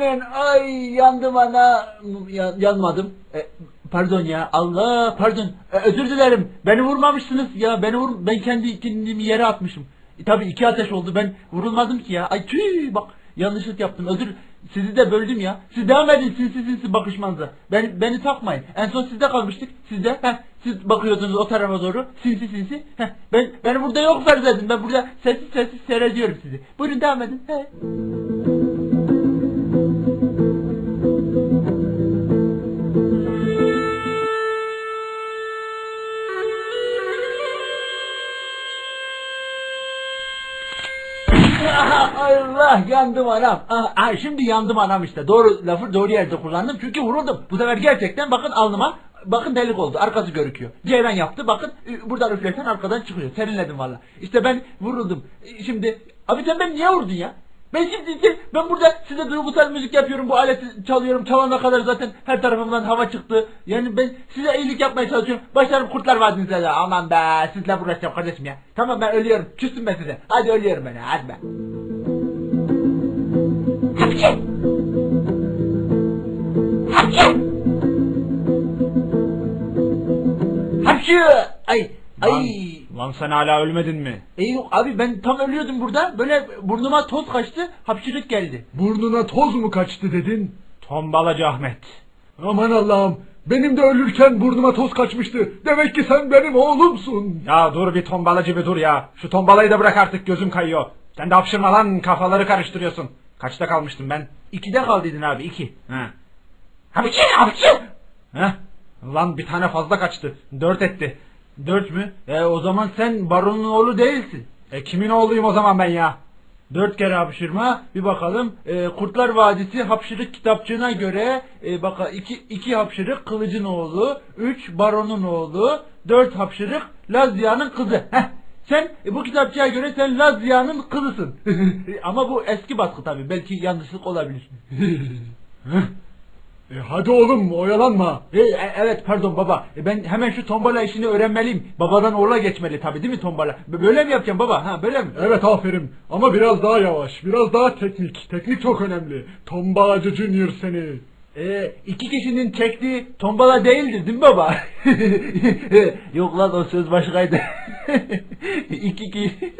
ben ay yandım ana Ya- yanmadım. E, pardon ya Allah pardon. E, özür dilerim. Beni vurmamışsınız ya beni vur ben kendi kendimi yere atmışım. E, tabii iki ateş oldu ben vurulmadım ki ya. Ay tüy bak yanlışlık yaptım özür sizi de böldüm ya. Siz devam edin sinsi sinsi bakışmanıza. Beni, beni takmayın. En son sizde kalmıştık sizde heh, siz bakıyordunuz o tarafa doğru. Sinsi sinsi heh, ben beni burada yok farz edin ben burada sessiz sessiz seyrediyorum sizi. Buyurun devam edin he. Aha, Allah yandım anam. Aha, aha, şimdi yandım anam işte. Doğru lafı doğru yerde kullandım. Çünkü vuruldum. Bu sefer gerçekten bakın alnıma bakın delik oldu. Arkası görüküyor. Ceyran yaptı. Bakın e, buradan üflesen arkadan çıkıyor. Serinledim valla. İşte ben vuruldum. E, Şimdi abi sen beni niye vurdun ya? Ben şimdi size- ben burada size duygusal müzik yapıyorum. Bu aleti çalıyorum. Çalana kadar zaten her tarafımdan hava çıktı. Yani ben size iyilik yapmaya çalışıyorum. Başlarım kurtlar vadinize de. Aman be sizle uğraşacağım kardeşim ya. Tamam ben ölüyorum. Küstüm ben size. Hadi ölüyorum ben. Hadi ben. Hapşi! Hapşi! Hapşi! Ay! Ay! Lan sen hala ölmedin mi? E yok abi ben tam ölüyordum burada. Böyle burnuma toz kaçtı. Hapşırık geldi. Burnuna toz mu kaçtı dedin? Tombalacı Ahmet. Aman Allah'ım. Benim de ölürken burnuma toz kaçmıştı. Demek ki sen benim oğlumsun. Ya dur bir tombalacı bir dur ya. Şu tombalayı da bırak artık gözüm kayıyor. Sen de hapşırma lan kafaları karıştırıyorsun. Kaçta kalmıştım ben? İkide kaldıydın abi iki. He. Hapşi! Hapşi! Heh. Lan bir tane fazla kaçtı. Dört etti. Dört mü? E o zaman sen baronun oğlu değilsin. E kimin oğluyum o zaman ben ya? Dört kere hapşırma. Bir bakalım. E, Kurtlar Vadisi hapşırık kitapçığına göre e, baka iki, iki hapşırık kılıcın oğlu, üç baronun oğlu, dört hapşırık Lazia'nın kızı. Heh. Sen e, bu kitapçığa göre sen Lazia'nın kızısın. Ama bu eski baskı tabi. Belki yanlışlık olabilir. E hadi oğlum oyalanma. E, e, evet pardon baba. E, ben hemen şu tombala işini öğrenmeliyim. Babadan oğula geçmeli tabi değil mi tombala? B- Böyle mi yapacağım baba? Ha böyle mi? Evet aferin ama biraz daha yavaş, biraz daha teknik. Teknik çok önemli. Tombalacı Junior seni. Ee, iki kişinin çektiği tombala değildir değil mi baba? Yok lan o söz başkaydı. iki kişi.